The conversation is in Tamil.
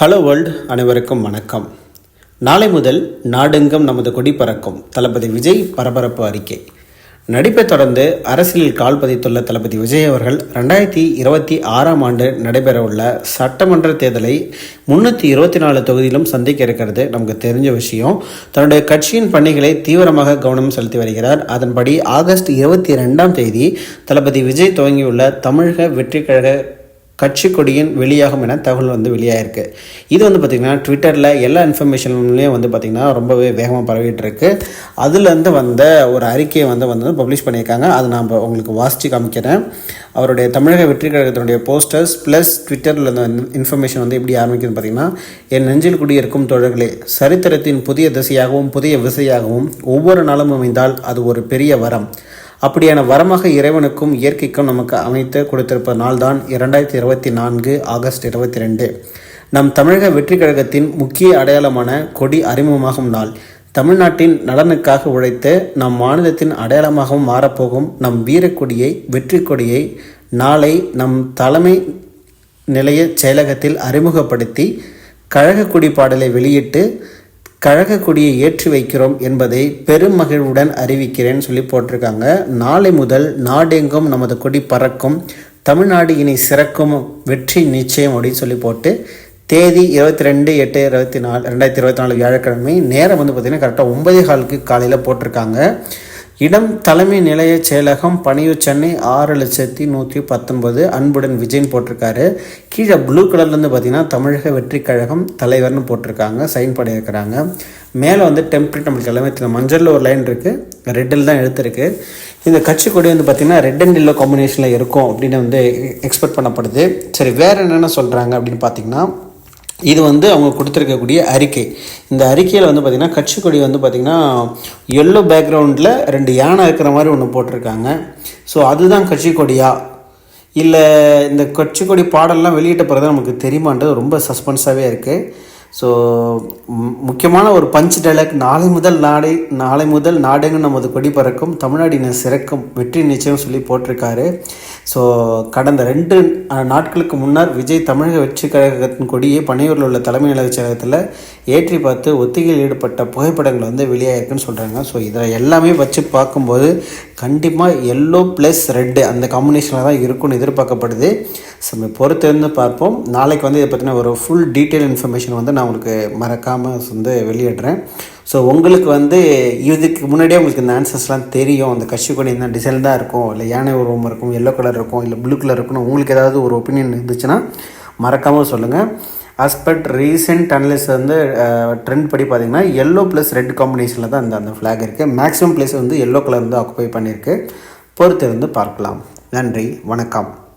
ஹலோ வேர்ல்டு அனைவருக்கும் வணக்கம். நாளை முதல் நாடெங்கும் நமது கொடி பறக்கும் தளபதி விஜய் பரபரப்பு அறிக்கை. நடிப்பை தொடர்ந்து அரசியலில் கால் பதித்துள்ள தளபதி விஜய் அவர்கள் ரெண்டாயிரத்தி இருபத்தி ஆறாம் ஆண்டு நடைபெறவுள்ள சட்டமன்ற தேர்தலை முன்னூற்றி இருபத்தி நாலு தொகுதியிலும் சந்திக்க இருக்கிறது நமக்கு தெரிஞ்ச விஷயம். தன்னுடைய கட்சியின் பணிகளை தீவிரமாக கவனம் செலுத்தி வருகிறார். அதன்படி ஆகஸ்ட் இருபத்தி ரெண்டாம் தேதி தளபதி விஜய் துவங்கியுள்ள தமிழக வெற்றி கழக கட்சி கொடியின் வெளியாகும் என தகவல் வந்து வெளியாகிருக்கு இது வந்து பார்த்திங்கன்னா ட்விட்டரில் எல்லா இன்ஃபர்மேஷன்லேயும் வந்து பார்த்திங்கன்னா ரொம்பவே வேகமாக பரவிட்டு இருக்கு அதுலேருந்து வந்த ஒரு அறிக்கையை வந்து வந்து பப்ளிஷ் பண்ணியிருக்காங்க. அதை நான் உங்களுக்கு வாசித்து காமிக்கிறேன். அவருடைய தமிழக வெற்றி கழகத்தினுடைய போஸ்டர்ஸ் ப்ளஸ் ட்விட்டரில் இந்த இன்ஃபர்மேஷன் வந்து எப்படி ஆரம்பிக்குதுன்னு பார்த்திங்கன்னா என் நெஞ்சில் குடியிருக்கும் தொழர்களே சரித்திரத்தின் புதிய திசையாகவும் புதிய விசையாகவும் ஒவ்வொரு நாளும் அமைந்தால் அது ஒரு பெரிய வரம். அப்படியான வரமாக இறைவனுக்கும் இயற்கைக்கும் நமக்கு அமைத்து கொடுத்திருப்ப நாள்தான் இரண்டாயிரத்தி இருபத்தி நான்கு ஆகஸ்ட் இருபத்தி ரெண்டு நம் தமிழக வெற்றி கழகத்தின் முக்கிய அடையாளமான கொடி அறிமுகமாகும் நாள். தமிழ்நாட்டின் நலனுக்காக உழைத்து நம் மாநிலத்தின் அடையாளமாகவும் மாறப்போகும் நம் வீரக்கொடியை வெற்றி கொடியை நாளை நம் தலைமை நிலைய செயலகத்தில் அறிமுகப்படுத்தி கழக கொடி பாடலை வெளியிட்டு கழக கொடியை ஏற்றி வைக்கிறோம் என்பதை பெரும் மகிழ்வுடன் அறிவிக்கிறேன்னு சொல்லி போட்டிருக்காங்க. நாளை முதல் நாடெங்கும் நமது கொடி பறக்கும். தமிழ்நாடு இனி சிறக்கும். வெற்றி நிச்சயம் அப்படின்னு சொல்லி போட்டு தேதி இருபத்தி ரெண்டு எட்டு இருபத்தி நாலு ரெண்டாயிரத்தி இருபத்தி நாலு வியாழக்கிழமை நேரம் வந்து பார்த்திங்கன்னா கரெக்டாக ஒன்பதே காலுக்கு காலையில் போட்டிருக்காங்க. இடம் தலைமை நிலைய செயலகம் பணியூர் சென்னை ஆறு லட்சத்தி நூற்றி பத்தொன்பது. அன்புடன் விஜய்னு போட்டிருக்காரு. கீழே ப்ளூ கலர்லேருந்து பார்த்தீங்கன்னா தமிழக வெற்றி கழகம் தலைவர்னு போட்டிருக்காங்க. சைன் பண்ணியிருக்கிறாங்க. மேலே வந்து டெம்ப்ளேட் நம்மளுக்கு எல்லாமே தெரியும். மஞ்சளில் ஒரு லைன் இருக்குது ரெட்டில் தான் எடுத்திருக்கு. இந்த கட்சி கொடி வந்து பார்த்திங்கன்னா ரெட் அண்ட் எல்லோ காம்பினேஷனில் இருக்கும் அப்படின்னு வந்து எக்ஸ்பெக்ட் பண்ணப்படுது. சரி வேறு என்னென்ன சொல்கிறாங்க அப்படின்னு பார்த்தீங்கன்னா இது வந்து அவங்க கொடுத்துருக்கக்கூடிய அறிக்கை. இந்த அறிக்கையில் வந்து பார்த்திங்கன்னா கட்சி கொடி வந்து பார்த்திங்கன்னா எல்லோ பேக்ரவுண்டில் ரெண்டு யானை இருக்கிற மாதிரி ஒன்று போட்டிருக்காங்க. ஸோ அதுதான் கட்சி கொடியா இல்லை இந்த கட்சி கொடி பாடல்லாம் வெளியிட்ட பிறகு நமக்கு தெரியுமான்றது ரொம்ப சஸ்பென்ஸாகவே இருக்குது ஸோ முக்கியமான ஒரு பஞ்ச் டைலாக் நாளை முதல் நாடை நாளை முதல் நாடெங்கும் நமது கொடி பறக்கும். தமிழ்நாடின சிறக்கும். வெற்றி நிச்சயம் சொல்லி போட்டிருக்காரு. ஸோ கடந்த ரெண்டு நாட்களுக்கு முன்னர் விஜய் தமிழக வெற்றி கழகத்தின் கொடியை பனையூரில் உள்ள தலைமை நிலைய செயலகத்தில் ஏற்றி பார்த்து ஒத்திகையில் ஈடுபட்ட புகைப்படங்கள் வந்து வெளியாகிருக்குன்னு சொல்கிறாங்க ஸோ இதை எல்லாமே வச்சு பார்க்கும்போது கண்டிப்பாக எல்லோ ப்ளஸ் ரெட்டு அந்த காம்பினேஷனில் தான் இருக்கும்னு எதிர்பார்க்கப்படுது. ஸோ நம்ம பொறுத்திருந்து பார்ப்போம். நாளைக்கு வந்து இதை பற்றின ஒரு ஃபுல் டீட்டெயில் இன்ஃபர்மேஷன் வந்து நான் உங்களுக்கு மறக்காமல் வந்து வெளியிடுறேன். ஸோ உங்களுக்கு வந்து இதுக்கு முன்னாடியே உங்களுக்கு இந்த ஆன்சர்ஸ்லாம் தெரியும். அந்த கட்சி கொடி இந்த டிசைன் தான் இருக்கும் இல்லை யானை உருவம் இருக்கும் எல்லோ கலர் இருக்கும் இல்லை ப்ளூ கலர் இருக்கும்னு உங்களுக்கு ஏதாவது ஒரு ஒப்பீனியன் இருந்துச்சுன்னா மறக்காமல் சொல்லுங்கள் ஆஸ்பெக்ட் ரீசெண்ட் அனலிஸ் வந்து ட்ரெண்ட் படி பார்த்தீங்கன்னா எல்லோ ப்ளஸ் ரெட் காம்பினேஷனில் தான் அந்த அந்த ஃப்ளாக் இருக்குது மேக்ஸிமம் பிளேஸ் வந்து எல்லோ கலர் வந்து ஆக்குப்பை பண்ணியிருக்கு பொறுத்திருந்து பார்க்கலாம். நன்றி. வணக்கம்.